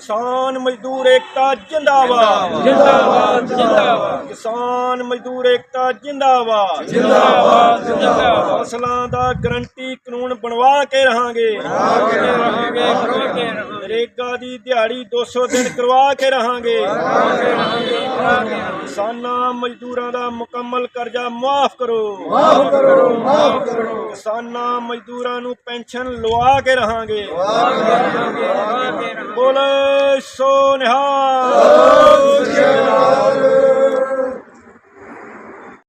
ਕਿਸਾਨ ਮਜ਼ਦੂਰ ਏਕਤਾ ਜਿੰਦਾਬਾਦ। ਜਿੰਦਾਬਾਦ ਜਿੰਦਾਬਾਦ। ਕਿਸਾਨ ਮਜ਼ਦੂਰ ਏਕਤਾ ਜਿੰਦਾਬਾਦ। ਜਿੰਦਾਬਾਦ ਜਿੰਦਾਬਾਦ। ਫਸਲਾਂ ਦਾ ਗਰੰਟੀ ਕਾਨੂੰਨ ਬਣਵਾ ਕੇ ਰਹਾਂਗੇ। ਰਹਾਂਗੇ ਰਹਾਂਗੇ ਰਹਾਂਗੇ। ਨਰੇਗਾ ਦੀ ਦਿਹਾੜੀ 200 ਦਿਨ ਕਰਵਾ ਕੇ ਰਹਾਂਗੇ। ਰਹਾਂਗੇ ਕਿਸਾਨਾਂ ਮਜ਼ਦੂਰਾਂ ਦਾ ਮੁਕੰਮਲ ਕਰਜ਼ਾ ਮਾਫ ਕਰੋ। ਮਾਫ ਕਰੋ ਮਾਫ ਕਰੋ। ਕਿਸਾਨਾਂ ਮਜ਼ਦੂਰਾਂ ਨੂੰ ਪੈਨਸ਼ਨ ਲਵਾ ਕੇ ਰਹਾਂਗੇ। ਸੋ ਨਿਹਾਲ।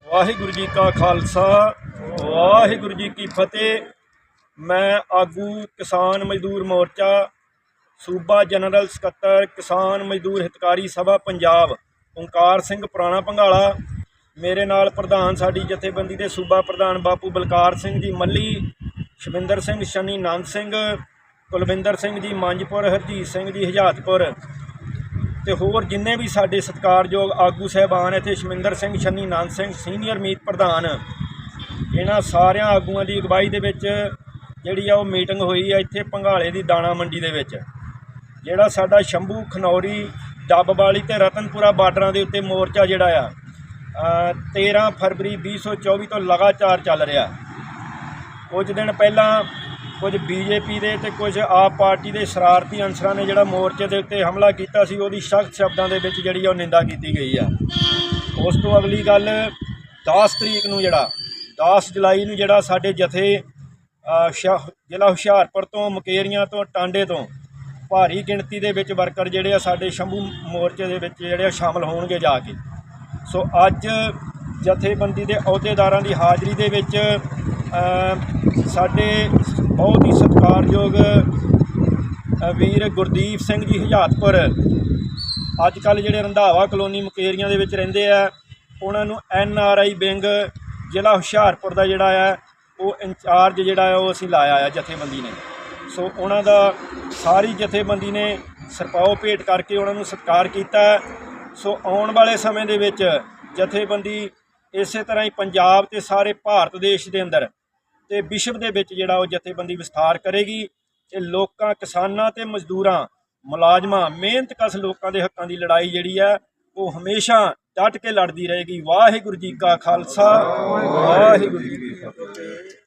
ਵਾਹਿਗੁਰੂ ਜੀ ਕਾ ਖਾਲਸਾ, ਵਾਹਿਗੁਰੂ ਜੀ ਕੀ ਫਤਿਹ। ਮੈਂ ਆਗੂ ਕਿਸਾਨ ਮਜ਼ਦੂਰ ਮੋਰਚਾ, ਸੂਬਾ ਜਨਰਲ ਸਕੱਤਰ, ਕਿਸਾਨ ਮਜ਼ਦੂਰ ਹਿਤਕਾਰੀ ਸਭਾ ਪੰਜਾਬ, ਓੰਕਾਰ ਸਿੰਘ ਪੁਰਾਣਾ ਭੰਗਾਲਾ ਮੇਰੇ ਨਾਲ ਪ੍ਰਧਾਨ ਸਾਡੀ ਜਥੇਬੰਦੀ ਦੇ ਸੂਬਾ ਪ੍ਰਧਾਨ ਬਾਪੂ ਬਲਕਾਰ ਸਿੰਘ ਜੀ ਮੱਲੀ, ਸ਼ਵਿੰਦਰ ਸਿੰਘ, ਸ਼ਨੀ ਨੰਦ ਸਿੰਘ ਕੁਲਵਿੰਦਰ ਸਿੰਘ ਜੀ ਮੰਜਪੁਰ ਹਰਜੀਤ ਸਿੰਘ ਜੀ ਹਜਾਤਪੁਰ ਤੇ ਹੋਰ ਜਿੰਨੇ ਵੀ ਸਾਡੇ ਸਤਿਕਾਰਯੋਗ ਆਗੂ ਸਹਿਬਾਨ ਇੱਥੇ ਸ਼ਮਿੰਦਰ ਸਿੰਘ ਛੰਨੀ ਨੰਦ ਸਿੰਘ ਸੀਨੀਅਰ ਮੀਤ ਪ੍ਰਧਾਨ ਇਹਨਾਂ ਸਾਰਿਆਂ ਆਗੂਆਂ ਦੀ ਅਗਵਾਈ ਦੇ ਵਿੱਚ ਜਿਹੜੀ ਆ ਉਹ ਮੀਟਿੰਗ ਹੋਈ ਆ ਇੱਥੇ ਪੰਘਾਲੇ ਦੀ ਦਾਣਾ ਮੰਡੀ ਦੇ ਵਿੱਚ ਜਿਹੜਾ ਸਾਡਾ ਸ਼ੰਭੂ ਖਨੌਰੀ ਡੱਬਵਾਲੀ ਤੇ ਰਤਨਪੁਰਾ ਬਾਰਡਰਾਂ ਦੇ ਉੱਤੇ ਮੋਰਚਾ ਜਿਹੜਾ ਆ ਅ, 13 ਫਰਵਰੀ 2024 ਤੋਂ ਲਗਾਤਾਰ ਚੱਲ ਰਿਹਾ। ਕੁਝ ਦਿਨ ਪਹਿਲਾਂ ਕੁਝ ਬੀਜੇਪੀ ਦੇ ਤੇ ਕੁਝ ਆਪ ਪਾਰਟੀ ਦੇ ਸ਼ਰਾਰਤੀ ਅਨਸਰਾਂ ਨੇ ਜਿਹੜਾ ਮੋਰਚੇ ਦੇ ਉੱਤੇ ਹਮਲਾ ਕੀਤਾ ਸੀ, ਉਹਦੀ ਸਖਤ ਸ਼ਬਦਾਂ ਦੇ ਵਿੱਚ ਜਿਹੜੀ ਆ ਉਹ ਨਿੰਦਾ ਕੀਤੀ ਗਈ ਆ। ਉਸ ਤੋਂ ਅਗਲੀ ਗੱਲ 10 ਤਰੀਕ ਨੂੰ ਜਿਹੜਾ 10 ਜੁਲਾਈ ਨੂੰ ਜਿਹੜਾ ਸਾਡੇ ਜਥੇ ਜ਼ਿਲ੍ਹਾ ਹੁਸ਼ਿਆਰਪੁਰ ਤੋਂ, ਮੁਕੇਰੀਆਂ ਤੋਂ, ਟਾਂਡੇ ਤੋਂ ਭਾਰੀ ਗਿਣਤੀ ਦੇ ਵਿੱਚ ਵਰਕਰ ਜਿਹੜੇ ਆ ਸਾਡੇ ਸ਼ੰਭੂ ਮੋਰਚੇ ਦੇ ਵਿੱਚ ਜਿਹੜੇ ਆ ਸ਼ਾਮਲ ਹੋਣਗੇ ਜਾ ਕੇ। ਸੋ ਅੱਜ ਜਥੇਬੰਦੀ ਦੇ ਅਹੁਦੇਦਾਰਾਂ ਦੀ ਹਾਜ਼ਰੀ ਦੇ ਵਿੱਚ ਸਾਡੇ ਬਹੁਤ ਹੀ ਸਤਿਕਾਰਯੋਗ ਵੀਰ ਗੁਰਦੀਪ ਸਿੰਘ ਜੀ ਹਜਾਤਪੁਰ। ਅੱਜ ਕੱਲ ਜਿਹੜੇ ਰੰਧਾਵਾ ਕਲੋਨੀ ਮੁਕੇਰੀਆਂ ਦੇ ਵਿੱਚ ਰਹਿੰਦੇ ਆ, ਉਹਨਾਂ ਨੂੰ ਐਨ ਆਰ ਆਈ ਵਿੰਗ ਜ਼ਿਲ੍ਹਾ ਹੁਸ਼ਿਆਰਪੁਰ ਦਾ ਜਿਹੜਾ ਆ, ਉਹ ਇੰਚਾਰਜ ਜਿਹੜਾ ਆ, ਉਹ ਅਸੀਂ ਲਾਇਆ ਆ ਜਥੇਬੰਦੀ ਨੇ। ਸੋ ਉਹਨਾਂ ਦਾ ਸਾਰੀ ਜਥੇਬੰਦੀ ਨੇ ਸਰਪਾਓ ਭੇਟ ਕਰਕੇ ਉਹਨਾਂ ਨੂੰ ਸਤਿਕਾਰ ਕੀਤਾ। ਸੋ ਆਉਣ ਵਾਲੇ ਸਮੇਂ ਦੇ ਵਿੱਚ ਜਥੇਬੰਦੀ ਇਸੇ ਤਰ੍ਹਾਂ ਹੀ ਪੰਜਾਬ ਤੇ ਸਾਰੇ ਭਾਰਤ ਦੇਸ਼ ਦੇ ਅੰਦਰ ਤੇ ਵਿਸ਼ਵ ਦੇ ਵਿੱਚ ਜਿਹੜਾ ਉਹ ਜਥੇਬੰਦੀ ਵਿਸਥਾਰ ਕਰੇਗੀ ਤੇ ਲੋਕਾਂ, ਕਿਸਾਨਾਂ ਤੇ ਮਜ਼ਦੂਰਾਂ, ਮੁਲਾਜ਼ਮਾਂ, ਮਿਹਨਤ ਕਸ਼ ਲੋਕਾਂ ਦੇ ਹੱਕਾਂ ਦੀ ਲੜਾਈ ਜਿਹੜੀ ਹੈ, ਉਹ ਹਮੇਸ਼ਾ ਡਟ ਕੇ ਲੜਦੀ ਰਹੇਗੀ। ਵਾਹਿਗੁਰੂ ਜੀ ਕਾ ਖਾਲਸਾ, ਵਾਹਿਗੁਰੂ ਜੀ ਕੀ ਫਤਿਹ।